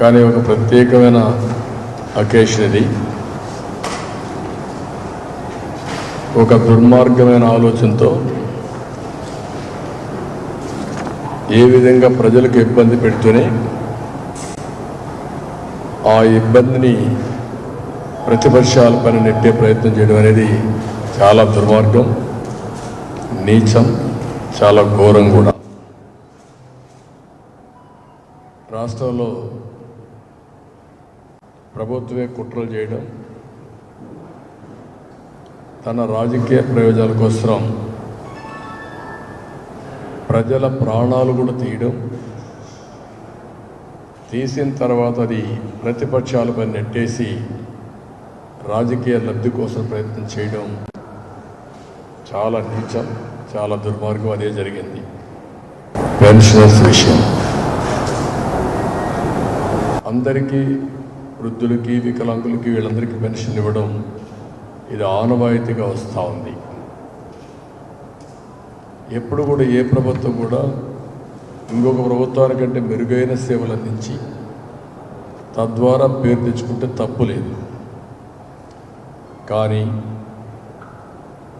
కానీ ఒక ప్రత్యేకమైన అకేషన్ ఇది. ఒక దుర్మార్గమైన ఆలోచనతో ఏ విధంగా ప్రజలకు ఇబ్బంది పెడుతూనే ఆ ఇబ్బందిని ప్రతిపక్షాల పని నెట్టే ప్రయత్నం చేయడం అనేది చాలా దుర్మార్గం నీచం చాలా ఘోరం కూడా. రాష్ట్రంలో ప్రభుత్వే కుట్రలు చేయడం తన రాజకీయ ప్రయోజనాల కోసం ప్రజల ప్రాణాలు కూడా తీయడం తీసిన తర్వాత అది ప్రతిపక్షాలపై నెట్టేసి రాజకీయ లబ్ధి కోసం ప్రయత్నం చేయడం చాలా నీచం చాలా దుర్మార్గం. అదే జరిగింది. పెన్షనర్స్ విషయం. అందరికీ వృద్ధులకి వికలాంగులకి వీళ్ళందరికీ పెన్షన్ ఇవ్వడం ఇది ఆనవాయితీగా వస్తూ ఉంది. ఎప్పుడు కూడా ఏ ప్రభుత్వం కూడా ఇంకొక ప్రభుత్వానికంటే మెరుగైన సేవలు అందించి తద్వారా పేరు తెచ్చుకుంటే తప్పు లేదు. కానీ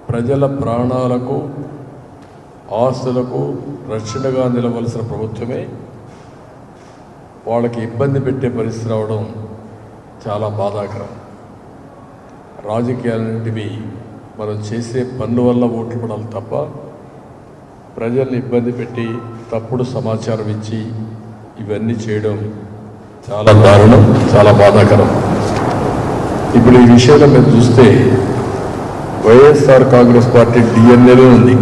ప్రజల ప్రాణాలకు ఆస్తులకు రక్షణగా నిలవలసిన ప్రభుత్వమే వాళ్ళకి ఇబ్బంది పెట్టే పరిస్థితి రావడం చాలా బాధాకరం. రాజకీయాలన్నింటివి మనం చేసే పన్ను వల్ల ఓట్లు పడాలి తప్ప ప్రజల్ని ఇబ్బంది పెట్టి తప్పుడు సమాచారం ఇచ్చి ఇవన్నీ చేయడం చాలా దారుణం చాలా బాధాకరం. ఇప్పుడు ఈ విషయంలో మీరు చూస్తే వైఎస్ఆర్ కాంగ్రెస్ పార్టీ డిఎన్ఏలో ఉంది.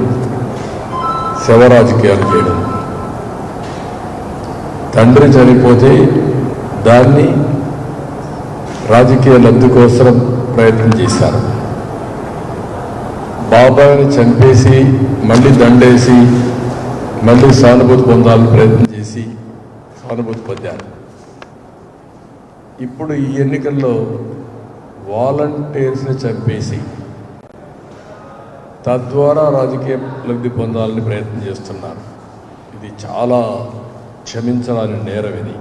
శవ రాజకీయాలు చేయడం. తండ్రి చనిపోతే దాన్ని రాజకీయ లబ్ధి కోసం ప్రయత్నం చేశారు. బాబాయ్ని చంపేసి మళ్ళీ దండేసి మళ్ళీ సానుభూతి పొందాలని ప్రయత్నం చేసి సానుభూతి పొందారు. ఇప్పుడు ఈ ఎన్నికల్లో వాలంటీర్స్ని చంపేసి తద్వారా రాజకీయ లబ్ధి పొందాలని ప్రయత్నం చేస్తున్నారు. ఇది చాలా క్షమించరాని నేరం ఇది.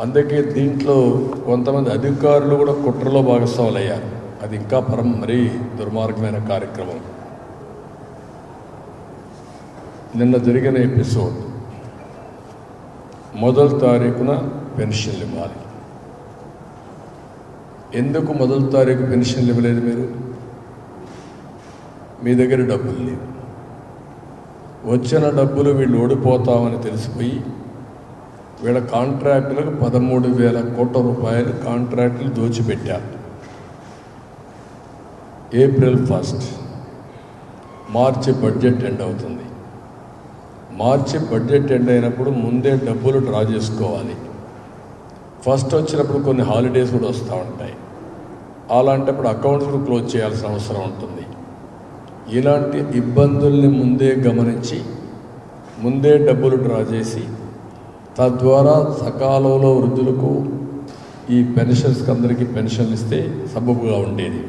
అందుకే దీంట్లో కొంతమంది అధికారులు కూడా కుట్రలో భాగస్వాములు అయ్యారు అది ఇంకా పరం మరీ దుర్మార్గమైన కార్యక్రమం. నిన్న జరిగిన ఎపిసోడ్. మొదటి తారీఖున పెన్షన్లు ఇవ్వాలి. ఎందుకు మొదటి తారీఖు పెన్షన్లు ఇవ్వలేదు మీరు? మీ దగ్గర డబ్బులు లేవు. వచ్చిన డబ్బులు వీళ్ళు ఓడిపోతామని తెలిసిపోయి వీళ్ళ కాంట్రాక్టులకు పదమూడు వేల కోట్ల రూపాయలు కాంట్రాక్టులు దోచిపెట్టారు ఏప్రిల్ ఫస్ట్. మార్చి బడ్జెట్ ఎండ్ అవుతుంది. మార్చి బడ్జెట్ ఎండ్ అయినప్పుడు ముందే డబ్బులు డ్రా చేసుకోవాలి. ఫస్ట్ వచ్చినప్పుడు కొన్ని హాలిడేస్ కూడా వస్తూ ఉంటాయి. అలాంటప్పుడు అకౌంట్స్ కూడా క్లోజ్ చేయాల్సిన అవసరం ఉంటుంది. ఇలాంటి ఇబ్బందుల్ని ముందే గమనించి ముందే డబ్బులు డ్రా చేసి తద్వారా సకాలంలో వృద్ధులకు ఈ పెన్షన్స్కి అందరికీ పెన్షన్లు ఇస్తే సబబుగా ఉండేది.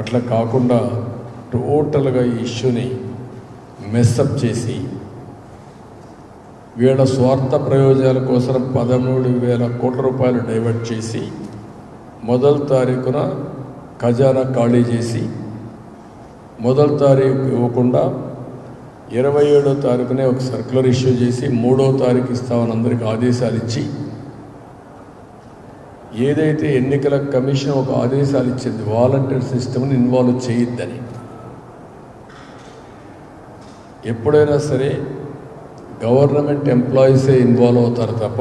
అట్లా కాకుండా టోటల్గా ఈ ఇష్యూని మెస్సప్ చేసి వీళ్ళ స్వార్థ ప్రయోజనాల కోసం పదమూడు వేల కోట్ల రూపాయలు డైవర్ట్ చేసి మొదటి తారీఖున ఖజానా ఖాళీ చేసి మొదటి తారీఖు ఇవ్వకుండా ఇరవై ఏడో తారీఖునే ఒక సర్క్యులర్ ఇష్యూ చేసి మూడో తారీఖు ఇస్తామని అందరికి ఆదేశాలు ఇచ్చి ఏదైతే ఎన్నికల కమిషన్ ఒక ఆదేశాలు ఇచ్చింది వాలంటీర్ సిస్టమ్ని ఇన్వాల్వ్ చేయొద్దని. ఎప్పుడైనా సరే గవర్నమెంట్ ఎంప్లాయీసే ఇన్వాల్వ్ అవుతారు తప్ప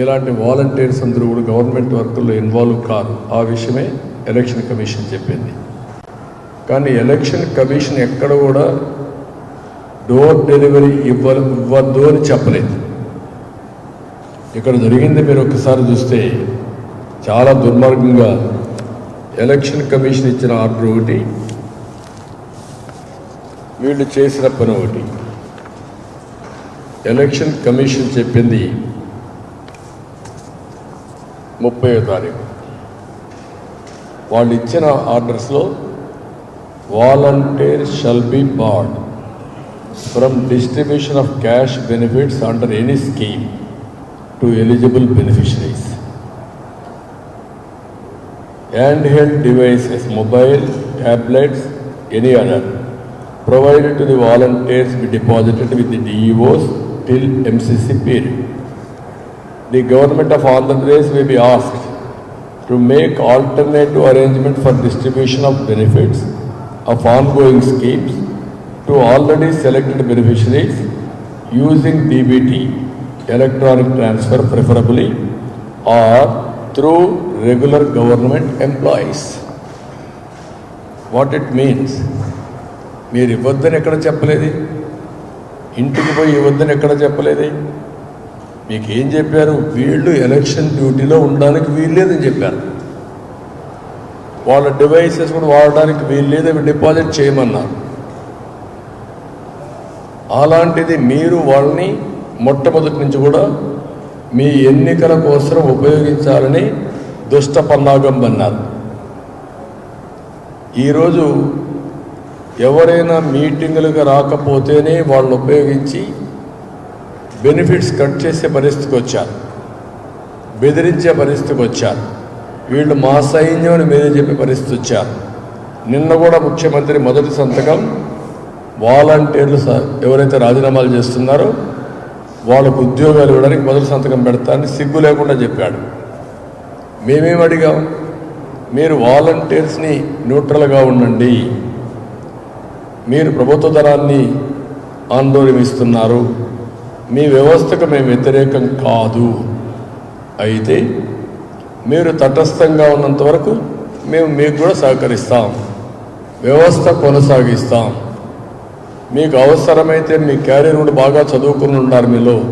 ఇలాంటి వాలంటీర్స్ అందరూ కూడా గవర్నమెంట్ వర్కుల్లో ఇన్వాల్వ్ కాదు ఆ విషయమే ఎలక్షన్ కమిషన్ చెప్పింది. కానీ ఎలక్షన్ కమిషన్ ఎక్కడ కూడా డోర్ డెలివరీ ఇవ్వ ఇవ్వద్దు అని చెప్పలేదు. ఇక్కడ జరిగింది మీరు ఒకసారి చూస్తే చాలా దుర్మార్గంగా ఎలక్షన్ కమిషన్ ఇచ్చిన ఆర్డర్ ఒకటి వీళ్ళు చేసిన పని ఒకటి. ఎలక్షన్ కమిషన్ చెప్పింది ముప్పై తారీఖు. వాళ్ళు ఇచ్చిన ఆర్డర్స్లో volunteer shall be barred from distribution of cash benefits under any scheme to eligible beneficiaries. Handheld devices, mobile, tablets, any other, provided to the volunteers be deposited with the DEOs till MCC period. The government of Andhra Pradesh may be asked to make alternative arrangement for distribution of benefits of ongoing schemes to already selected beneficiaries using DBT electronic transfer preferably or through regular government employees what it means మీరు ఇవ్వద్దని ఎక్కడ చెప్పలేదు? ఇంటికి పోయి ఇవ్వద్దని ఎక్కడ చెప్పలేదు? మీకు ఏం చెప్పారు? వీళ్ళు ఎలక్షన్ డ్యూటీలో ఉండడానికి వీల్లేదని చెప్పారు. వాళ్ళ డివైసెస్ కూడా వాడడానికి వీల్లేదు అవి డిపాజిట్ చేయమన్నారు. అలాంటిది మీరు వాళ్ళని మొట్టమొదటి నుంచి కూడా మీ ఎన్నికల కోసం ఉపయోగించాలని దుష్ట పన్నాగం అన్నారు. ఈరోజు ఎవరైనా మీటింగులకు రాకపోతేనే వాళ్ళు ఉపయోగించి బెనిఫిట్స్ కట్ చేసే పరిస్థితికి వచ్చారు. బెదిరించే పరిస్థితికి వచ్చారు. వీళ్ళు మా సైన్యం అని మీరే చెప్పే పరిస్థితి వచ్చారు. నిన్న కూడా ముఖ్యమంత్రి మొదటి సంతకం వాలంటీర్లు స- ఎవరైతే రాజీనామాలు చేస్తున్నారో వాళ్ళకు ఉద్యోగాలు ఇవ్వడానికి మొదటి సంతకం పెడతానని సిగ్గు లేకుండా చెప్పాడు. మేమేం అడిగాం? మీరు వాలంటీర్స్ని న్యూట్రల్గా ఉండండి. మీరు ప్రభుత్వ ధనాన్ని ఆందోళనిస్తున్నారు మీ వ్యవస్థకు మేము వ్యతిరేకం కాదు. అయితే మీరు తటస్థంగా ఉన్నంత వరకు మేము మీకు కూడా సహకరిస్తాం. వ్యవస్థ కొనసాగిస్తాం. మీకు అవసరమైతే మీ క్యారియర్ కూడా బాగా చదువుకుని ఉన్నారు మీలో.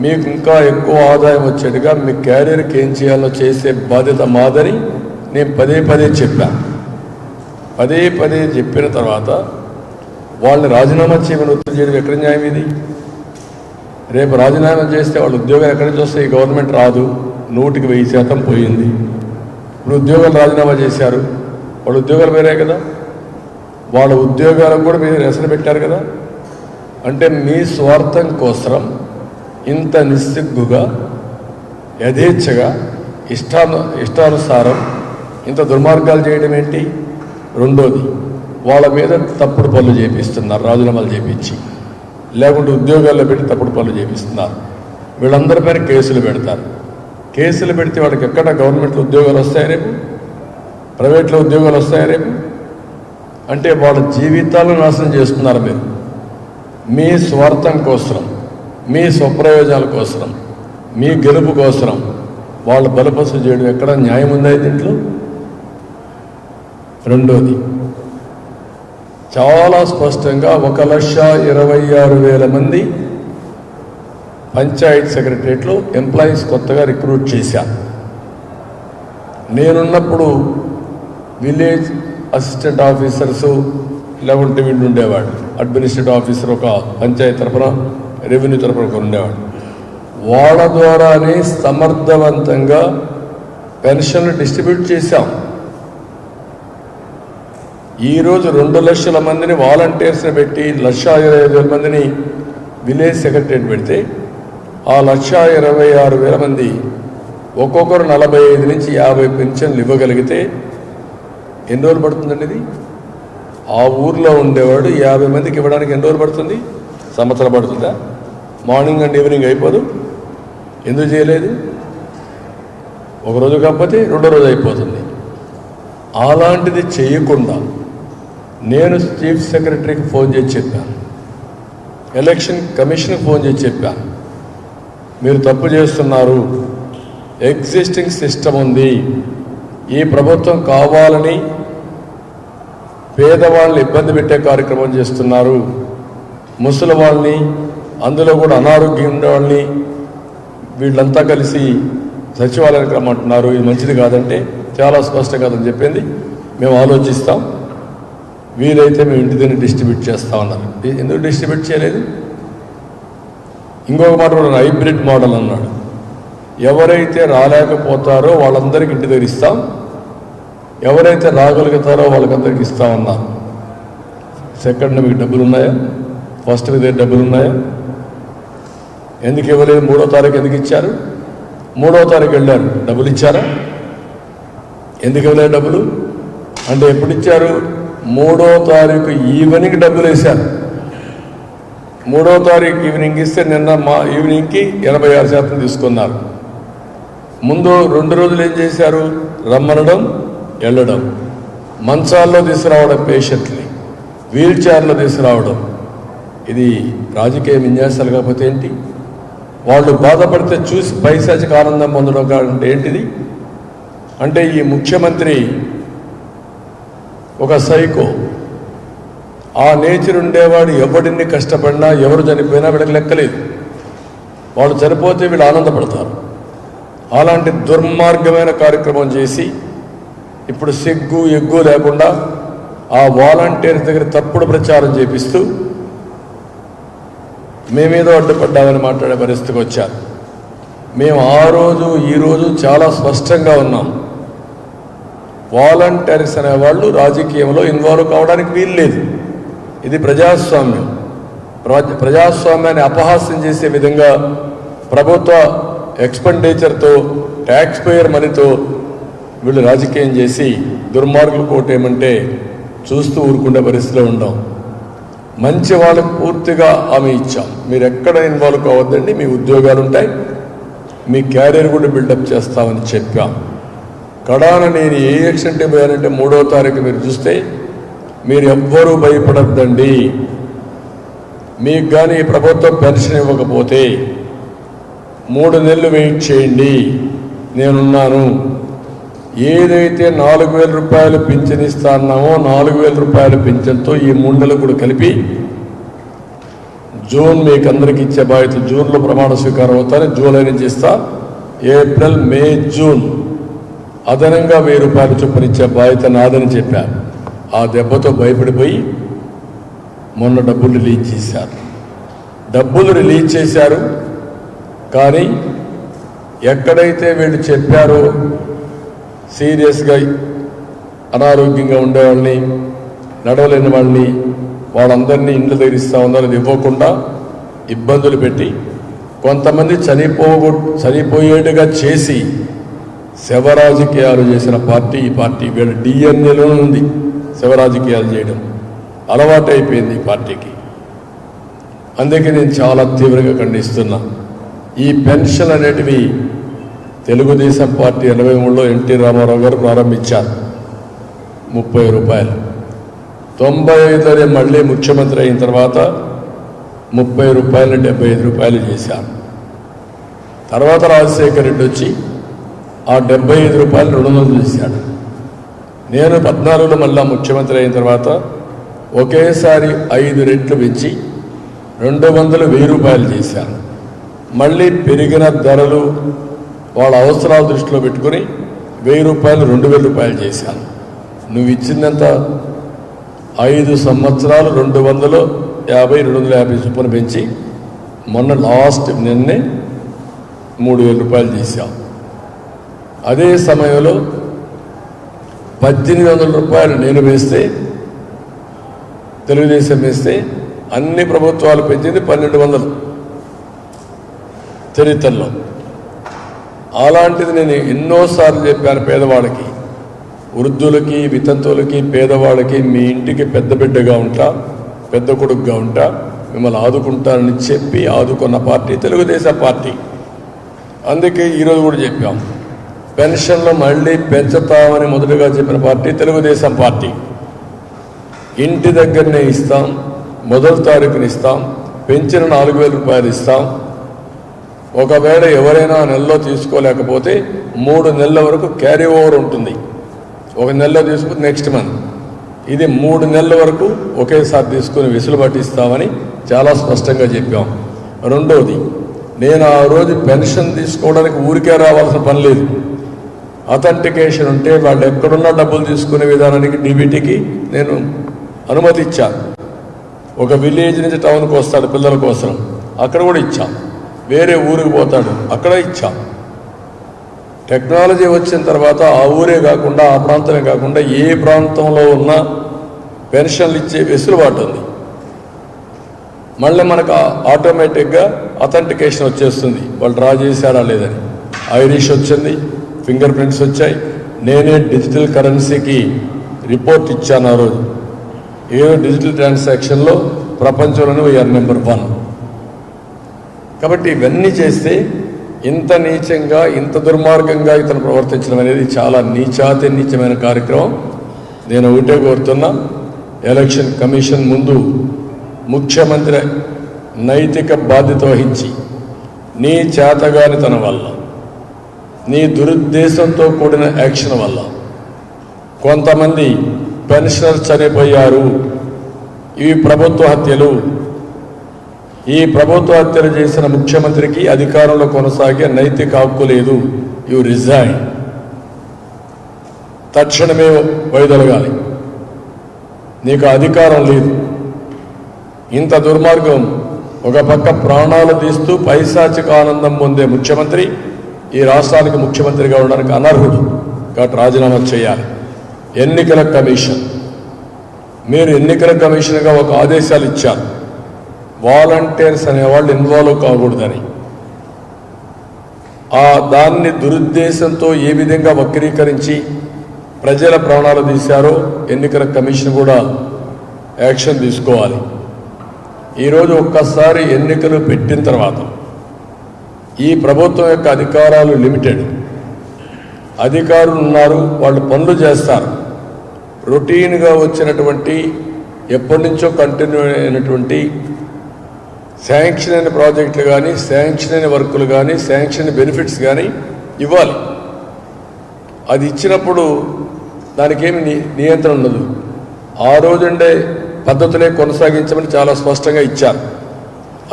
మీకు ఇంకా ఎక్కువ ఆదాయం వచ్చేట్టుగా మీ క్యారియర్కి ఏం చేయాలో చేసే బాధ్యత మాదని నేను పదే పదే చెప్పాను పదే పదే చెప్పిన తర్వాత వాళ్ళని రాజీనామా చేయమని ఒత్తిడి చేయడం ఎక్కడ న్యాయం ఇది? రేపు రాజీనామా చేస్తే వాళ్ళ ఉద్యోగం ఎక్కడి నుంచి వస్తే ఈ గవర్నమెంట్ రాదు. నూటికి వెయ్యి శాతం పోయింది. ఇప్పుడు ఉద్యోగాలు రాజీనామా చేశారు. వాళ్ళు ఉద్యోగాలు వేరే కదా? వాళ్ళ ఉద్యోగాలకు కూడా మీరు రెసలు పెట్టారు కదా? అంటే మీ స్వార్థం కోసం ఇంత నిస్సిగ్గుగా యథేచ్ఛగా ఇష్టాను ఇష్టానుసారం ఇంత దుర్మార్గాలు చేయడం ఏంటి? రెండోది వాళ్ళ మీద తప్పుడు పనులు చేపిస్తున్నారు రాజీనామాలు చేపించి. లేకుంటే ఉద్యోగాల్లో పెట్టి తప్పుడు పనులు చేపిస్తున్నారు. వీళ్ళందరి పైన కేసులు పెడతారు. కేసులు పెడితే వాడికి ఎక్కడ గవర్నమెంట్లో ఉద్యోగాలు వస్తాయి రేపు? ప్రైవేట్లో ఉద్యోగాలు వస్తాయి రేపు? అంటే వాళ్ళ జీవితాలను నాశనం చేస్తున్నారు మీరు. మీ స్వార్థం కోసం మీ స్వప్రయోజనాల కోసం మీ గెలుపు కోసం వాళ్ళు బలపసు చేయడం ఎక్కడ న్యాయం ఉందా దీంట్లో? రెండోది చాలా స్పష్టంగా ఒక లక్ష ఇరవై ఆరు వేల మంది పంచాయత్ సెక్రటరియట్లో ఎంప్లాయీస్ కొత్తగా రిక్రూట్ చేశా నేనున్నప్పుడు విలేజ్ అసిస్టెంట్ ఆఫీసర్స్ లేకుంటే వీళ్ళు ఉండేవాడు అడ్మినిస్ట్రేటివ్ ఆఫీసర్ ఒక పంచాయతీ తరఫున రెవెన్యూ తరఫున ఉండేవాడు వాళ్ళ ద్వారానే సమర్థవంతంగా పెన్షన్లు డిస్ట్రిబ్యూట్ చేశాం. ఈరోజు రెండు లక్షల మందిని వాలంటీర్స్ని పెట్టి లక్ష ఇరవై ఐదు వేల మందిని విలేజ్ సెక్రటరియట్ పెడితే ఆ లక్ష ఇరవై ఆరు వేల మంది ఒక్కొక్కరు నలభై ఐదు నుంచి యాభై పెన్షన్లు ఇవ్వగలిగితే ఎన్ని రోజులు పడుతుందండి ఇది? ఆ ఊర్లో ఉండేవాడు యాభై మందికి ఇవ్వడానికి ఎన్ని రోజులు పడుతుంది? సంవత్సరం పడుతుందా? మార్నింగ్ అండ్ ఈవినింగ్ అయిపోదు? ఎందుకు చేయలేదు? ఒక రోజు కాకపోతే రెండో రోజు అయిపోతుంది. అలాంటిది చేయకుండా నేను చీఫ్ సెక్రటరీకి ఫోన్ చేసి చెప్పాను. ఎలక్షన్ కమిషన్కి ఫోన్ చేసి చెప్పాను. మీరు తప్పు చేస్తున్నారు. ఎగ్జిస్టింగ్ సిస్టమ్ ఉంది. ఈ ప్రభుత్వం కావాలని పేదవాళ్ళని ఇబ్బంది పెట్టే కార్యక్రమం చేస్తున్నారు. ముసలి వాళ్ళని అందులో కూడా అనారోగ్యం ఉండేవాళ్ళని వీళ్ళంతా కలిసి సచివాలయానికి రమ్మంటున్నారు. ఇది మంచిది కాదంటే చాలా స్పష్టం కాదని చెప్పింది. మేము ఆలోచిస్తాం. వీలైతే మేము ఇంటి దగ్గర డిస్ట్రిబ్యూట్ చేస్తా ఉన్నారు ఎందుకు డిస్ట్రిబ్యూట్ చేయలేదు? ఇంకొక మాట కూడా హైబ్రిడ్ మోడల్ అన్నాడు. ఎవరైతే రాలేకపోతారో వాళ్ళందరికీ ఇంటి దగ్గర ఇస్తాం. ఎవరైతే రాగలుగుతారో వాళ్ళకందరికి ఇస్తామన్నారు సెకండ్ మీకు డబ్బులు ఉన్నాయా ఫస్ట్ మీ దగ్గర డబ్బులు ఉన్నాయా ఎందుకు ఇవ్వలేదు? మూడో తారీఖు ఎందుకు ఇచ్చారు? మూడో తారీఖు వెళ్ళారు. డబ్బులు ఇచ్చారా? ఎందుకు ఇవ్వలేదు డబ్బులు? అంటే ఎప్పుడు ఇచ్చారు? మూడో తారీఖు ఈవినింగ్ డబ్బులు వేశారు. మూడో తారీఖు ఈవినింగ్ ఇస్తే నిన్న మా ఈవినింగ్కి ఎనభై ఆరు శాతం తీసుకున్నారు. ముందు రెండు రోజులు ఏం చేశారు? రమ్మనడం వెళ్ళడం మంచాల్లో తీసుకురావడం పేషెంట్ని వీల్ చైర్లో తీసుకురావడం. ఇది రాజకీయ విన్యాసాలు కాకపోతే ఏంటి? వాళ్ళు బాధపడితే చూసి పైశాచిక ఆనందం పొందడం కాదంటే ఏంటిది? అంటే ఈ ముఖ్యమంత్రి ఒక సైకో. ఆ నేచర్ ఉండేవాడు ఎవడిని కష్టపడినా ఎవరు చనిపోయినా వీళ్ళకి లెక్కలేదు వాళ్ళు చనిపోతే వీళ్ళు ఆనందపడతారు. అలాంటి దుర్మార్గమైన కార్యక్రమం చేసి ఇప్పుడు సిగ్గు ఎగ్గు లేకుండా ఆ వాలంటీర్ దగ్గర తప్పుడు ప్రచారం చేపిస్తూ మేమేదో అడ్డుపడ్డామని మాట్లాడే పరిస్థితికి వచ్చారు మేము ఆ రోజు ఈ రోజు చాలా స్పష్టంగా ఉన్నాం. వాలంటీర్స్ అనేవాళ్ళు రాజకీయంలో ఇన్వాల్వ్ కావడానికి వీలు లేదు. ఇది ప్రజాస్వామ్యం. ప్రజ- ప్రజాస్వామ్యాన్ని అపహాస్యం చేసే విధంగా ప్రభుత్వ ఎక్స్పెండిచర్తో ట్యాక్స్ పేయర్ మనీతో వీళ్ళు రాజకీయం చేసి దుర్మార్గులు కోటేయమంటే చూస్తూ ఊరుకుండే పరిస్థితిలో ఉండం. మంచి వాళ్ళకు పూర్తిగా ఆమె ఇచ్చాం. మీరు ఎక్కడ ఇన్వాల్వ్ కావద్దండి మీ ఉద్యోగాలు ఉంటాయి మీ క్యారియర్ కూడా బిల్డప్ చేస్తామని చెప్పాం. కడాన నేను ఏ యాక్సిడెంట్ పోయానంటే మూడో తారీఖు మీరు చూస్తే మీరు ఎవ్వరూ భయపడద్దండి. మీకు కానీ ప్రభుత్వం పెన్షన్ ఇవ్వకపోతే మూడు నెలలు వెయిట్ చేయండి. నేనున్నాను. ఏదైతే నాలుగు వేల రూపాయలు పింఛన్ ఇస్తా అన్నామో నాలుగు వేల రూపాయల పింఛన్తో ఈ మూడు నెలలు కూడా కలిపి జూన్ మీకు అందరికి ఇచ్చే బాధ్యత జూన్లో ప్రమాణ స్వీకారం అవుతాను జూలై నుంచి ఇస్తా. ఏప్రిల్ మే జూన్ అదనంగా వెయ్యి రూపాయలు చొప్పున ఇచ్చే బాధ్యత నాదని చెప్పారు ఆ దెబ్బతో భయపడిపోయి మొన్న డబ్బులు రిలీజ్ చేశారు. డబ్బులు రిలీజ్ చేశారు. కానీ ఎక్కడైతే వీళ్ళు చెప్పారో సీరియస్గా అనారోగ్యంగా ఉండేవాళ్ళని నడవలేని వాళ్ళని వాళ్ళందరినీ ఇండ్లు దగ్గర ఇస్తా ఉన్నారు ఇవ్వకుండా ఇబ్బందులు పెట్టి కొంతమంది చనిపోగొ చనిపోయేట్టుగా చేసి శివరాజకీయాలు చేసిన పార్టీ ఈ పార్టీ వీళ్ళ డిఎన్ఏలో ఉంది శివరాజకీయాలు చేయడం. అలవాటు అయిపోయింది ఈ పార్టీకి. అందుకే నేను చాలా తీవ్రంగా ఖండిస్తున్నా. ఈ పెన్షన్ అనేటివి తెలుగుదేశం పార్టీ ఎనభై మూడులో ఎన్టీ రామారావు గారు ప్రారంభించారు. ముప్పై రూపాయలు. తొంభై ఐదులోనే మళ్ళీ ముఖ్యమంత్రి అయిన తర్వాత ముప్పై రూపాయలు డెబ్బై ఐదు రూపాయలు చేశారు. తర్వాత రాజశేఖర రెడ్డి వచ్చి ఆ డెబ్బై ఐదు రూపాయలు రెండు వందలు చేశాడు. నేను పద్నాలుగులో మళ్ళా ముఖ్యమంత్రి అయిన తర్వాత ఒకేసారి ఐదు రెట్లు పెంచి రెండు వందలు వెయ్యి రూపాయలు చేశాను. మళ్ళీ పెరిగిన ధరలు వాళ్ళ అవసరాలు దృష్టిలో పెట్టుకుని వెయ్యి రూపాయలు రెండు వేల రూపాయలు చేశాను. నువ్వు ఇచ్చిందంత ఐదు సంవత్సరాలు రెండు వందలు యాభై రెండు వందల యాభై చొప్పున పెంచి మొన్న లాస్ట్ నిన్నే మూడు వేల రూపాయలు చేశాం అదే సమయంలో పద్దెనిమిది వందల రూపాయలు నేను వేస్తే తెలుగుదేశం వేస్తే అన్ని ప్రభుత్వాలు పెంచింది పన్నెండు వందలు. చరిత్రలో. అలాంటిది నేను ఎన్నోసార్లు చెప్పాను పేదవాళ్ళకి. వృద్ధులకి వితంతువులకి పేదవాళ్ళకి మీ ఇంటికి పెద్ద బిడ్డగా ఉంటా పెద్ద కొడుకుగా ఉంటా మిమ్మల్ని ఆదుకుంటానని చెప్పి ఆదుకున్న పార్టీ తెలుగుదేశం పార్టీ. అందుకే ఈరోజు కూడా చెప్పాం. పెన్షన్లు మళ్ళీ పెంచుతామని మొదటగా చెప్పిన పార్టీ తెలుగుదేశం పార్టీ. ఇంటి దగ్గరనే ఇస్తాం మొదటి తారీఖుని ఇస్తాం పెంచిన నాలుగు వేల రూపాయలు ఇస్తాం ఒకవేళ ఎవరైనా నెలలో తీసుకోలేకపోతే మూడు నెలల వరకు క్యారీ ఓవర్ ఉంటుంది. ఒక నెలలో తీసుకుని నెక్స్ట్ మంత్ ఇది మూడు నెలల వరకు ఒకేసారి తీసుకుని వెసులుబాటు ఇస్తామని చాలా స్పష్టంగా చెప్పాం. రెండవది నేను ఆ రోజు పెన్షన్ తీసుకోవడానికి ఊరికే రావాల్సిన పని లేదు. అథెంటికేషన్ ఉంటే వాళ్ళు ఎక్కడున్నా డబ్బులు తీసుకునే విధానానికి డీబీటీకి నేను అనుమతి ఇచ్చాను. ఒక విలేజ్ నుంచి టౌన్కి వస్తాడు పిల్లల కోసం. అక్కడ కూడా ఇచ్చాను వేరే ఊరికి పోతాడు. అక్కడ ఇచ్చాం. టెక్నాలజీ వచ్చిన తర్వాత ఆ ఊరే కాకుండా ఆ ప్రాంతమే కాకుండా ఏ ప్రాంతంలో ఉన్న పెన్షన్లు ఇచ్చే వెసులుబాటు ఉంది. మళ్ళీ మనకు ఆటోమేటిక్గా అథెంటికేషన్ వచ్చేస్తుంది. వాళ్ళు డ్రా చేశారా లేదని. ఐరిష్ వచ్చింది ఫింగర్ ప్రింట్స్ వచ్చాయి. నేనే డిజిటల్ కరెన్సీకి రిపోర్ట్ ఇచ్చాను ఆ రోజు. ఏదో డిజిటల్ ట్రాన్సాక్షన్లో ప్రపంచంలోనే వీఆర్ నెంబర్ వన్ కాబట్టి ఇవన్నీ చేస్తే ఇంత నీచంగా ఇంత దుర్మార్గంగా ఇతను ప్రవర్తించడం అనేది చాలా నీచాతి నీచమైన కార్యక్రమం. నేను ఒకటే కోరుతున్నా ఎలక్షన్ కమిషన్ ముందు ముఖ్యమంత్రి నైతిక బాధ్యత వహించి నీ చేతగానితనం వల్ల నీ దురుద్దేశంతో కూడిన యాక్షన్ వల్ల కొంతమంది పెన్షనర్ చనిపోయారు. ఇవి ప్రభుత్వ హత్యలు ఈ ప్రభుత్వ హత్యలు చేసిన ముఖ్యమంత్రికి అధికారంలో కొనసాగే నైతిక హక్కు లేదు. యు రిజైన్ తక్షణమే వైదొలగాలి. నీకు అధికారం లేదు. ఇంత దుర్మార్గం ఒక పక్క ప్రాణాలు తీస్తూ పైశాచిక ఆనందం పొందే ముఖ్యమంత్రి ఈ రాష్ట్రానికి ముఖ్యమంత్రిగా ఉండడానికి అనర్హుడు. కాబట్టి రాజీనామా చేయాలి. ఎన్నికల కమిషన్. మీరు ఎన్నికల కమిషన్గా ఒక ఆదేశాలు ఇచ్చారు. వాలంటీర్స్ అనేవాళ్ళు ఇన్వాల్వ్ కాకూడదని. ఆ దాన్ని దురుద్దేశంతో ఏ విధంగా వక్రీకరించి ప్రజల ప్రాణాలు తీశారో ఎన్నికల కమిషన్ కూడా యాక్షన్ తీసుకోవాలి. ఈరోజు ఒక్కసారి ఎన్నికలు పెట్టిన తర్వాత ఈ ప్రభుత్వం యొక్క అధికారాలు లిమిటెడ్ అధికారులు ఉన్నారు వాళ్ళు పనులు చేస్తారు. రొటీన్గా వచ్చినటువంటి ఎప్పటి నుంచో కంటిన్యూ అయినటువంటి శాంక్షన్ అయిన ప్రాజెక్టులు కానీ శాంక్షన్ అయిన వర్కులు కానీ శాంక్షన్ బెనిఫిట్స్ కానీ ఇవ్వాలి. అది ఇచ్చినప్పుడు దానికేమి ని- నియంత్రణ ఉండదు. ఆ రోజుండే పద్ధతులే కొనసాగించమని చాలా స్పష్టంగా ఇచ్చారు.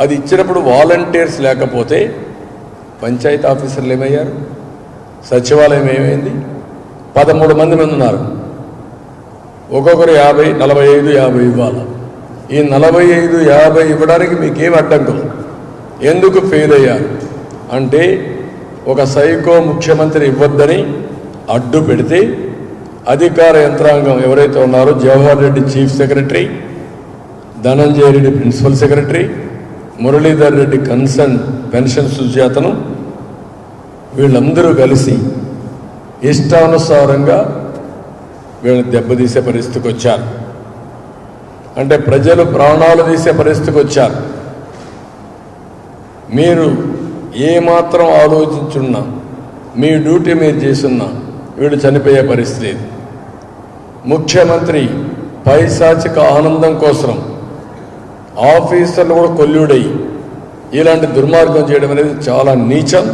అది ఇచ్చినప్పుడు వాలంటీర్స్ లేకపోతే పంచాయతీ ఆఫీసర్లు ఏమయ్యారు? సచివాలయం ఏమైంది? పదమూడు మంది మంది ఉన్నారు. ఒక్కొక్కరు యాభై నలభై ఐదు యాభై ఇవ్వాలి? ఈ నలభై ఐదు యాభై ఇవ్వడానికి మీకేం అడ్డంకం? ఎందుకు ఫెయిల్ అయ్యారు? అంటే ఒక సైకో ముఖ్యమంత్రి ఇవ్వద్దని అడ్డు పెడితే అధికార యంత్రాంగం ఎవరైతే ఉన్నారో Jawahar Reddy chief secretary Dhananjaya Reddy principal secretary Muralidhar Reddy concern pension సుజాతను వీళ్ళందరూ కలిసి ఇష్టానుసారంగా వీళ్ళని దెబ్బతీసే పరిస్థితికి వచ్చారు. అంటే ప్రజలు ప్రాణాలు తీసే పరిస్థితికి వచ్చారు. మీరు ఏమాత్రం ఆలోచించున్నా మీ డ్యూటీ మీరు చేస్తున్నా వీడు చనిపోయే పరిస్థితి లేదు ముఖ్యమంత్రి పైశాచిక ఆనందం కోసం ఆఫీసర్లు కూడా కొల్లుడై ఇలాంటి దుర్మార్గం చేయడం అనేది చాలా నీచం.